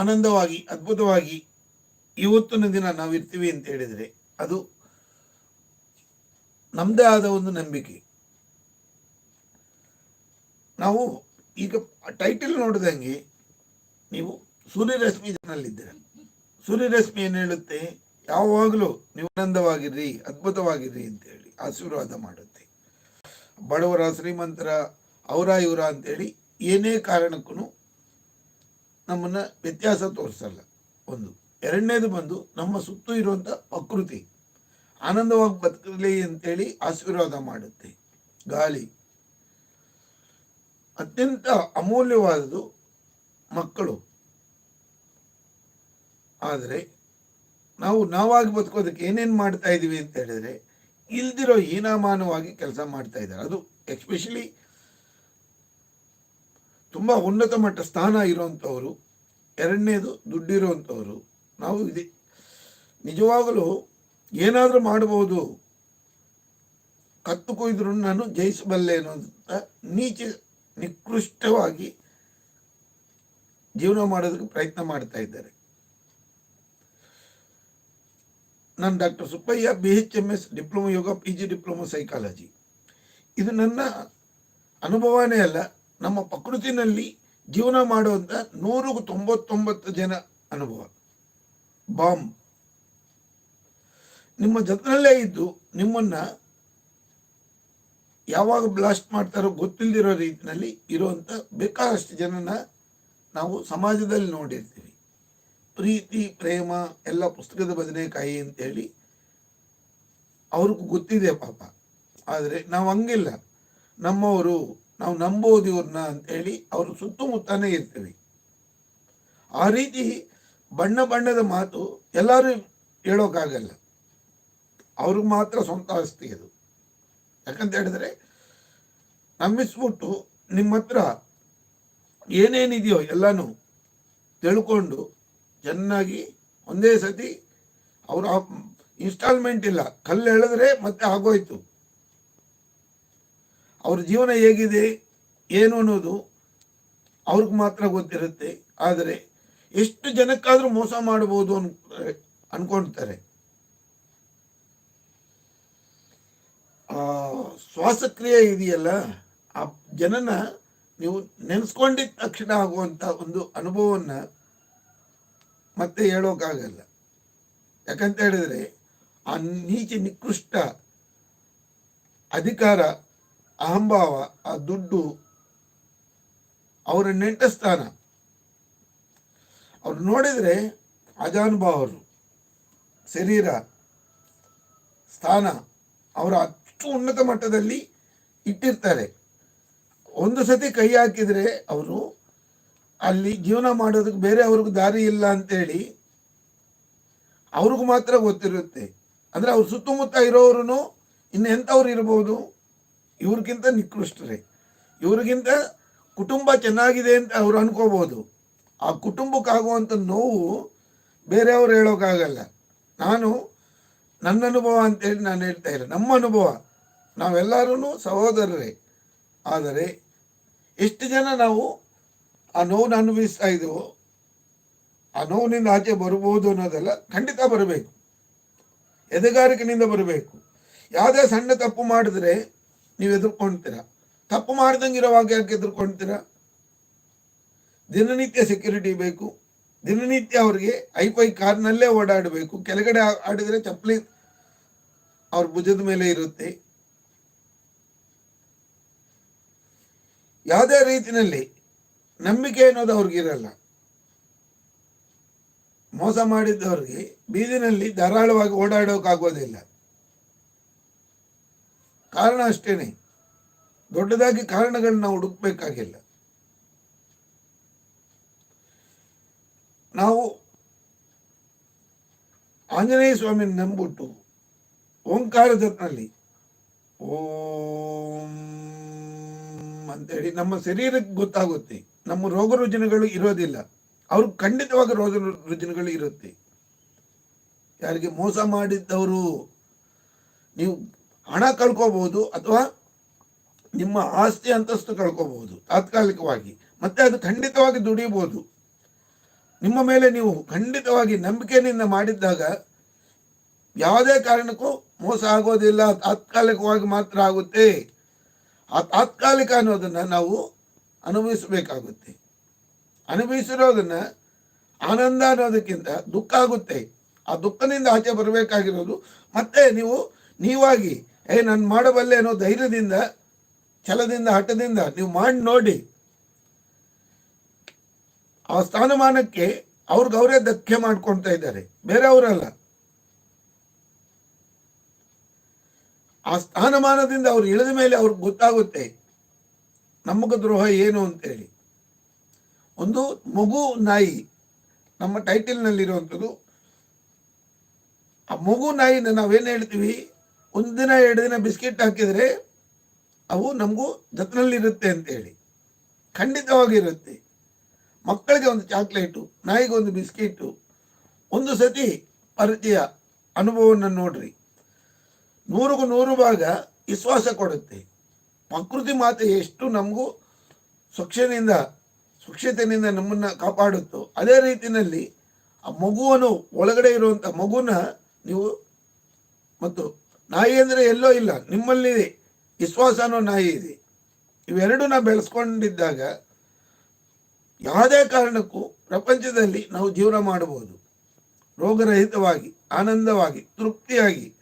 ಆನಂದವಾಗಿ, ಅದ್ಭುತವಾಗಿ ಇವತ್ತಿನ ದಿನ ನಾವು ಇರ್ತೀವಿ ಅಂತ ಹೇಳಿದರೆ ಅದು ನಮ್ಮದೇ ಆದ ಒಂದು ನಂಬಿಕೆ. ನಾವು ಈಗ ಟೈಟಲ್ ನೋಡಿದಂಗೆ ನೀವು ಸೂರ್ಯರಶ್ಮಿ ಜನಲ್ಲಿದ್ದೀರ ಸೂರ್ಯರಶ್ಮಿ ಏನು ಹೇಳುತ್ತೆ? ಯಾವಾಗಲೂ ನೀವು ಆನಂದವಾಗಿರ್ರಿ, ಅದ್ಭುತವಾಗಿರ್ರಿ ಅಂತೇಳಿ ಆಶೀರ್ವಾದ ಮಾಡುತ್ತೆ. ಬಡವರ ಶ್ರೀಮಂತರ, ಅವರ ಇವರ ಅಂತೇಳಿ ಏನೇ ಕಾರಣಕ್ಕೂ ನಮ್ಮನ್ನು ವ್ಯತ್ಯಾಸ ತೋರಿಸಲ್ಲ ಒಂದು. ಎರಡನೇದು ಬಂದು ನಮ್ಮ ಸುತ್ತು ಇರುವಂಥ ಪ್ರಕೃತಿ. ಆನಂದವಾಗಿ ಬದುಕಲಿ ಅಂತೇಳಿ ಆಶೀರ್ವಾದ ಮಾಡುತ್ತೆ. ಗಾಳಿ. ಅತ್ಯಂತ ಅಮೂಲ್ಯವಾದದ್ದು ಮಕ್ಕಳು. ಆದರೆ ನಾವು, ನಾವಾಗಿ ಬದುಕೋದಕ್ಕೆ ಏನೇನು ಮಾಡ್ತಾ ಇದ್ದೀವಿ ಅಂತ ಹೇಳಿದ್ರೆ, ಇಲ್ದಿರೋ ಹೀನಾಮಾನವಾಗಿ ಕೆಲಸ ಮಾಡ್ತಾ ಇದ್ದಾರೆ. ಅದು ಎಕ್ಸ್ಪೆಷಲಿ ತುಂಬ ಉನ್ನತ ಮಟ್ಟ ಸ್ಥಾನ ಇರುವಂಥವರು ಎರಡನೇದು ದುಡ್ಡಿರುವಂಥವರು ನಾವು ಇದೆ. ನಿಜವಾಗಲೂ ಏನಾದರೂ ಮಾಡಬಹುದು ಕತ್ತು ಕೊಯ್ದರೂ ನಾನು ಜಯಿಸಬಲ್ಲೆ ಅನ್ನೋಂಥ ನೀಚ, ನಿಕೃಷ್ಟವಾಗಿ ಜೀವನ ಮಾಡೋದಕ್ಕೆ ಪ್ರಯತ್ನ ಮಾಡ್ತಾ ಇದ್ದಾರೆ. ನಾನು doctor Subbaiah B H M S diploma yoga P G diploma psychology. ಇದು ನನ್ನ ಅನುಭವನೇ ಅಲ್ಲ. ನಮ್ಮ ಪ್ರಕೃತಿನಲ್ಲಿ ಜೀವನ ಮಾಡುವಂಥ ನೂರು ತೊಂಬತ್ತೊಂಬತ್ತು ಜನ ಅನುಭವ. ಬಾಂಬ್. ನಿಮ್ಮ ಜೊತೆಯಲ್ಲೇ ಇದ್ದು ನಿಮ್ಮನ್ನ ಯಾವಾಗ ಬ್ಲಾಸ್ಟ್ ಮಾಡ್ತಾರೋ ಗೊತ್ತಿಲ್ಲದಿರೋ ರೀತಿಯಲ್ಲಿ ಇರುವಂಥ ಬೇಕಾದಷ್ಟು ಜನನ ನಾವು ಸಮಾಜದಲ್ಲಿ ನೋಡಿರ್ತೀವಿ. ಪ್ರೀತಿ, ಪ್ರೇಮ ಎಲ್ಲ ಪುಸ್ತಕದ ಬದನೆಕಾಯಿ ಅಂತೇಳಿ ಅವ್ರಿಗೂ ಗೊತ್ತಿದೆ ಪಾಪ. ಆದರೆ ನಾವು ಹಂಗಿಲ್ಲ. ನಮ್ಮವರು ನಾವು ನಂಬೋದು ಇವ್ರನ್ನ ಅಂತೇಳಿ ಅವರು ಸುತ್ತಮುತ್ತಾನೇ ಇರ್ತೀವಿ. ಆ ರೀತಿ ಬಣ್ಣ ಬಣ್ಣದ ಮಾತು ಎಲ್ಲರೂ ಹೇಳೋಕ್ಕಾಗಲ್ಲ ಅವ್ರಿಗೆ ಮಾತ್ರ ಸ್ವಂತ ಆಸ್ತಿ ಅದು. ಯಾಕಂತ ಹೇಳಿದ್ರೆ ನಂಬಿಸ್ಬಿಟ್ಟು ನಿಮ್ಮ ಹತ್ರ ಏನೇನಿದೆಯೋ ಎಲ್ಲನೂ ತಿಳ್ಕೊಂಡು ಚೆನ್ನಾಗಿ ಒಂದೇ ಸತಿ ಅವರು ಇನ್ಸ್ಟಾಲ್ಮೆಂಟ್ ಇಲ್ಲ. ಕಲ್ಲು ಹೇಳಿದ್ರೆ ಮತ್ತೆ ಆಗೋಯ್ತು. ಅವ್ರ ಜೀವನ ಹೇಗಿದೆ, ಏನು ಅನ್ನೋದು ಅವ್ರಿಗೆ ಮಾತ್ರ ಗೊತ್ತಿರುತ್ತೆ. ಆದರೆ ಎಷ್ಟು ಜನಕ್ಕಾದರೂ ಮೋಸ ಮಾಡಬಹುದು ಅನ್ ಅನ್ಕೊಳ್ತಾರೆ ಆ, ಶ್ವಾಸಕ್ರಿಯೆ ಇದೆಯಲ್ಲ, ಆ ಜನನ ನೀವು ನೆನೆಸ್ಕೊಂಡಿದ್ದ ತಕ್ಷಣ ಆಗುವಂಥ ಒಂದು ಅನುಭವವನ್ನು ಮತ್ತೆ ಹೇಳೋಕ್ಕಾಗಲ್ಲ ಯಾಕಂತ ಹೇಳಿದ್ರೆ ಆ ನೀಚ ನಿಕೃಷ್ಟ ಅಧಿಕಾರ ಅಹಂಭಾವ, ಆ ದುಡ್ಡು ಅವರ ನೆಂಟ ಸ್ಥಾನ. ಅವ್ರು ನೋಡಿದರೆ ಅಜಾನುಭಾವರು ಶರೀರ, ಸ್ಥಾನ, ಅವರ ಅಷ್ಟು ಉನ್ನತ ಮಟ್ಟದಲ್ಲಿ ಇಟ್ಟಿರ್ತಾರೆ. ಒಂದು ಸತಿ ಕೈ ಹಾಕಿದರೆ ಅವರು ಅಲ್ಲಿ ಜೀವನ ಮಾಡೋದಕ್ಕೆ ಬೇರೆ ಅವ್ರಿಗೆ ದಾರಿ ಇಲ್ಲ ಅಂತೇಳಿ ಅವ್ರಿಗೂ ಮಾತ್ರ ಗೊತ್ತಿರುತ್ತೆ. ಅಂದರೆ ಅವ್ರ ಸುತ್ತಮುತ್ತ ಇರೋರು ಇನ್ನು ಎಂಥವ್ರು ಇರ್ಬೋದು. ಇವ್ರಿಗಿಂತ ನಿಕೃಷ್ಟರೇ. ಇವ್ರಿಗಿಂತ ಕುಟುಂಬ ಚೆನ್ನಾಗಿದೆ ಅಂತ ಅವ್ರು ಅನ್ಕೋಬಹುದು ಆ ಕುಟುಂಬಕ್ಕಾಗುವಂಥ ನೋವು ಬೇರೆಯವ್ರು ಹೇಳೋಕ್ಕಾಗಲ್ಲ ನಾನು ನನ್ನ ಅನುಭವ ಅಂತೇಳಿ ನಾನು ಹೇಳ್ತಾ ಇಲ್ಲ ನಮ್ಮ ಅನುಭವ. ನಾವೆಲ್ಲರೂ ಸಹೋದರರೇ. ಆದರೆ ಎಷ್ಟು ಜನ ನಾವು ಆ ನೋವನ್ನ ಅನುಭವಿಸ್ತಾ ಇದ್ದೀವೋ ಆ ನೋವಿನಿಂದ ಆಚೆ ಬರ್ಬೋದು ಅನ್ನೋದೆಲ್ಲ ಖಂಡಿತ ಬರಬೇಕು. ಎದೆಗಾರಿಕೆಯಿಂದ ಬರಬೇಕು. ಯಾವುದೇ ಸಣ್ಣ ತಪ್ಪು ಮಾಡಿದ್ರೆ ನೀವು ಎದುರ್ಕೊಂತೀರ? ತಪ್ಪು ಮಾಡ್ದಂಗೆ ಇರೋವಾಗ ಯಾಕೆ ಎದುರ್ಕೊಂತೀರ? ದಿನನಿತ್ಯ ಸೆಕ್ಯೂರಿಟಿ ಬೇಕು, ದಿನನಿತ್ಯ ಅವ್ರಿಗೆ ಐಫೈ ಕಾರ್ನಲ್ಲೇ ಓಡಾಡಬೇಕು, ಕೆಳಗಡೆ ಆಡಿದ್ರೆ ಚಪ್ಪಲಿ ಅವ್ರ ಭುಜದ ಮೇಲೆ ಇರುತ್ತೆ. ಯಾವುದೇ ರೀತಿಯಲ್ಲಿ ನಂಬಿಕೆ ಅನ್ನೋದು ಅವ್ರಿಗಿರಲ್ಲ ಮೋಸ ಮಾಡಿದ್ದವ್ರಿಗೆ ಬೀದಿನಲ್ಲಿ ಧಾರಾಳವಾಗಿ ಓಡಾಡೋಕ್ಕಾಗೋದಿಲ್ಲ. ಕಾರಣ ಅಷ್ಟೇನೆ. ದೊಡ್ಡದಾಗಿ ಕಾರಣಗಳನ್ನ ಹುಡುಕ್ಬೇಕಾಗಿಲ್ಲ. ನಾವು ಆಂಜನೇಯ ಸ್ವಾಮಿ ನಂಬಿಟ್ಟು ಓಂಕಾರದಲ್ಲಿ ಓಂ ಅಂತೇಳಿ ನಮ್ಮ ಶರೀರಕ್ಕೆ ಗೊತ್ತಾಗುತ್ತೆ. ನಮ್ಮ ರೋಗ ರುಜಿನಗಳು ಇರೋದಿಲ್ಲ. ಅವ್ರಿಗೆ ಖಂಡಿತವಾಗಿ ರೋಗ ರುಜಿನಗಳು ಇರುತ್ತೆ. ಯಾರಿಗೆ ಮೋಸ ಮಾಡಿದ್ದವರು ನೀವು ಹಣ ಕಳ್ಕೋಬಹುದು ಅಥವಾ ನಿಮ್ಮ ಆಸ್ತಿ ಅಂತಸ್ತು ಕಳ್ಕೋಬಹುದು ತಾತ್ಕಾಲಿಕವಾಗಿ. ಮತ್ತೆ ಅದು ಖಂಡಿತವಾಗಿ ದುಡಿಯಬಹುದು ನಿಮ್ಮ ಮೇಲೆ ನೀವು ಖಂಡಿತವಾಗಿ ನಂಬಿಕೆಯಿಂದ ಮಾಡಿದ್ದಾಗ ಯಾವುದೇ ಕಾರಣಕ್ಕೂ ಮೋಸ ಆಗೋದಿಲ್ಲ, ತಾತ್ಕಾಲಿಕವಾಗಿ ಮಾತ್ರ ಆಗುತ್ತೆ. ಆ ತಾತ್ಕಾಲಿಕ ಅನ್ನೋದನ್ನು ನಾವು ಅನುಭವಿಸಬೇಕಾಗುತ್ತೆ. ಅನುಭವಿಸಿರೋದನ್ನು ಆನಂದ ಅನ್ನೋದಕ್ಕಿಂತ ದುಃಖ ಆಗುತ್ತೆ. ಆ ದುಃಖದಿಂದ ಆಚೆ ಬರಬೇಕಾಗಿರೋದು ಮತ್ತೆ ನೀವು ನೀವಾಗಿ ಏ, ನಾನು ಮಾಡಬಲ್ಲೆ ಅನ್ನೋ ಧೈರ್ಯದಿಂದ, ಛಲದಿಂದ, ಹಠದಿಂದ ನೀವು ಮಾಡಿ ನೋಡಿ. ಆ ಸ್ಥಾನಮಾನಕ್ಕೆ ಅವ್ರಿಗೆ ಅವರೇ ಧಕ್ಕೆ ಮಾಡ್ಕೊಳ್ತಾ ಇದ್ದಾರೆ. ಬೇರೆ ಅವರಲ್ಲ. ಆ ಸ್ಥಾನಮಾನದಿಂದ ಅವ್ರು ಇಳಿದ ಮೇಲೆ ಅವ್ರಿಗೆ ಗೊತ್ತಾಗುತ್ತೆ, ನಮಗೆ ದ್ರೋಹ ಏನು ಅಂತೇಳಿ. ಒಂದು ಮಗು ನಾಯಿ, ನಮ್ಮ ಟೈಟಲ್ನಲ್ಲಿರುವಂಥದ್ದು ಆ ಮಗು ನಾಯಿನ ನಾವೇನು ಹೇಳ್ತೀವಿ? ಒಂದು ದಿನ, ಎರಡು ದಿನ ಬಿಸ್ಕಿಟ್ ಹಾಕಿದರೆ ಅವು ನಮಗೂ ಜೊತೆನಲ್ಲಿರುತ್ತೆ ಅಂತೇಳಿ. ಖಂಡಿತವಾಗಿರುತ್ತೆ. ಮಕ್ಕಳಿಗೆ ಒಂದು ಚಾಕ್ಲೇಟು, ನಾಯಿಗೆ ಒಂದು ಬಿಸ್ಕಿಟ್ಟು ಒಂದು ಸತಿ ಪರಿಚಯ ಅನುಭವವನ್ನು ನೋಡ್ರಿ. ನೂರಿಗೂ ನೂರು ಭಾಗ ವಿಶ್ವಾಸ ಕೊಡುತ್ತೆ. ಪ್ರಕೃತಿ ಮಾತೆ ಎಷ್ಟು ನಮಗೂ ಸ್ವಚ್ಛನಿಂದ ಸ್ವಚ್ಛತೆಯಿಂದ ನಮ್ಮನ್ನು ಕಾಪಾಡುತ್ತೋ, ಅದೇ ರೀತಿಯಲ್ಲಿ ಆ ಮಗುವನ್ನು ಒಳಗಡೆ ಇರುವಂಥ ಮಗುನ ನೀವು ಮತ್ತು ನಾಯಿ ಅಂದರೆ ಎಲ್ಲೋ ಇಲ್ಲ ನಿಮ್ಮಲ್ಲಿ ವಿಶ್ವಾಸ ಅನ್ನೋ ನಾಯಿ ಇದೆ. ಇವೆರಡನ್ನ ಬೆಳೆಸ್ಕೊಂಡಿದ್ದಾಗ ಯಾವುದೇ ಕಾರಣಕ್ಕೂ ಪ್ರಪಂಚದಲ್ಲಿ ನಾವು ಜೀವನ ಮಾಡಬಹುದು. ರೋಗರಹಿತವಾಗಿ, ಆನಂದವಾಗಿ, ತೃಪ್ತಿಯಾಗಿ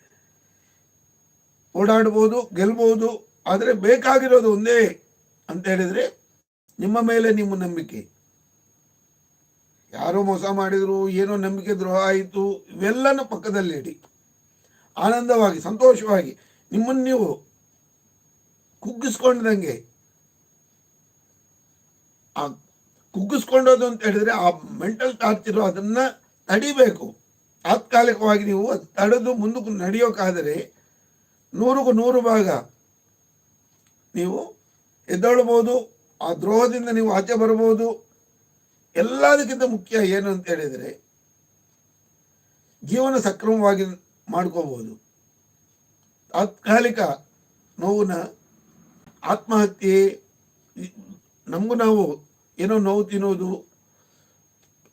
ಓಡಾಡ್ಬೋದು ಗೆಲ್ಬೋದು ಆದರೆ ಬೇಕಾಗಿರೋದು ಒಂದೇ ಅಂತ ಹೇಳಿದ್ರೆ ನಿಮ್ಮ ಮೇಲೆ ನಿಮ್ಮ ನಂಬಿಕೆ. ಯಾರೋ ಮೋಸ ಮಾಡಿದ್ರು, ಏನೋ ನಂಬಿಕೆ ದ್ರೋಹ ಆಯಿತು, ಇವೆಲ್ಲನೂ ಪಕ್ಕದಲ್ಲಿಡಿ. ಆನಂದವಾಗಿ, ಸಂತೋಷವಾಗಿ ನಿಮ್ಮನ್ನು ನೀವು ಕುಗ್ಗಿಸ್ಕೊಂಡಂಗೆ ಆ ಕುಗ್ಗಿಸ್ಕೊಂಡೋದು ಅಂತ ಹೇಳಿದ್ರೆ ಆ ಮೆಂಟಲ್ ಟಾರ್ಚರು ಅದನ್ನ ತಡಿಬೇಕು. ತಾತ್ಕಾಲಿಕವಾಗಿ ನೀವು ತಡೆದು ಮುಂದಕ್ಕೆ ನಡೆಯೋಕ್ಕಾದರೆ ನೂರಿಗೂ ನೂರು ಭಾಗ ನೀವು ಎದ್ದೊಳ್ಬೋದು, ಆ ದ್ರೋಹದಿಂದ ನೀವು ಆಚೆ ಬರ್ಬೋದು. ಎಲ್ಲದಕ್ಕಿಂತ ಮುಖ್ಯ ಏನು ಅಂತ ಹೇಳಿದರೆ, ಜೀವನ ಸಕ್ರಮವಾಗಿ ಮಾಡ್ಕೋಬಹುದು ತಾತ್ಕಾಲಿಕ ನೋವನ್ನ ಆತ್ಮಹತ್ಯೆ ನಮಗೂ ನಾವು ಏನೋ ನೋವು ತಿನ್ನೋದು,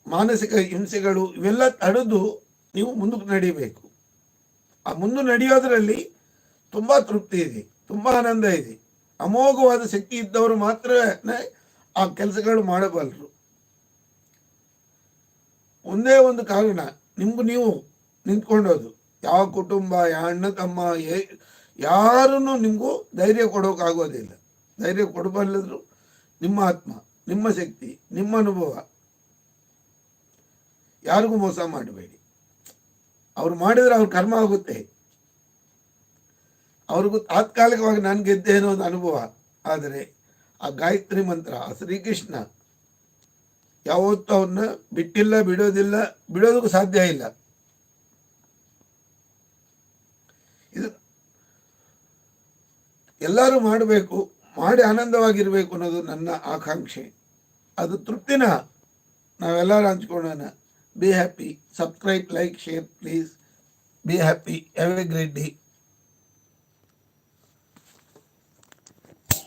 ಮಾನಸಿಕ ಹಿಂಸೆಗಳು ಇವೆಲ್ಲ ತಡೆದು ನೀವು ಮುಂದಕ್ಕೆ ನಡೀಬೇಕು. ಆ ಮುಂದೆ ನಡೆಯೋದ್ರಲ್ಲಿ ತುಂಬ ತೃಪ್ತಿ ಇದೆ, ತುಂಬ ಆನಂದ ಇದೆ. ಅಮೋಘವಾದ ಶಕ್ತಿ ಇದ್ದವರು ಮಾತ್ರ ಆ ಕೆಲಸಗಳು ಮಾಡಬಲ್ಲರು ಒಂದೇ ಒಂದು ಕಾರಣ, ನಿಮ್ಗೂ ನೀವು ನಿಂತ್ಕೊಂಡೋದು. ಯಾವ ಕುಟುಂಬ, ಯಾವ ಅಣ್ಣ ತಮ್ಮ ಯಾರನ್ನು ನಿಮಗೂ ಧೈರ್ಯ ಕೊಡೋಕ್ಕಾಗೋದಿಲ್ಲ ಧೈರ್ಯ ಕೊಡಬಲ್ಲದ್ರು ನಿಮ್ಮ ಆತ್ಮ, ನಿಮ್ಮ ಶಕ್ತಿ, ನಿಮ್ಮ ಅನುಭವ. ಯಾರಿಗೂ ಮೋಸ ಮಾಡಬೇಡಿ. ಅವ್ರು ಮಾಡಿದ್ರೆ ಅವ್ರ ಕರ್ಮ ಆಗುತ್ತೆ. ಅವ್ರಿಗೂ ತಾತ್ಕಾಲಿಕವಾಗಿ ನಾನು ಗೆದ್ದೆ ಒಂದು ಅನುಭವ. ಆದರೆ ಆ ಗಾಯತ್ರಿ ಮಂತ್ರ, ಆ ಶ್ರೀಕೃಷ್ಣ ಯಾವತ್ತೂ ಅವ್ರನ್ನ ಬಿಟ್ಟಿಲ್ಲ, ಬಿಡೋದಿಲ್ಲ, ಬಿಡೋದಕ್ಕೂ ಸಾಧ್ಯ ಇಲ್ಲ. ಎಲ್ಲರೂ ಮಾಡಬೇಕು, ಮಾಡಿ ಆನಂದವಾಗಿರಬೇಕು ಅನ್ನೋದು ನನ್ನ ಆಕಾಂಕ್ಷೆ. ಅದು ತೃಪ್ತಿನ ನಾವೆಲ್ಲರೂ ಹಂಚ್ಕೊಳ್ಳೋಣ. Be happy subscribe like share please be happy a great day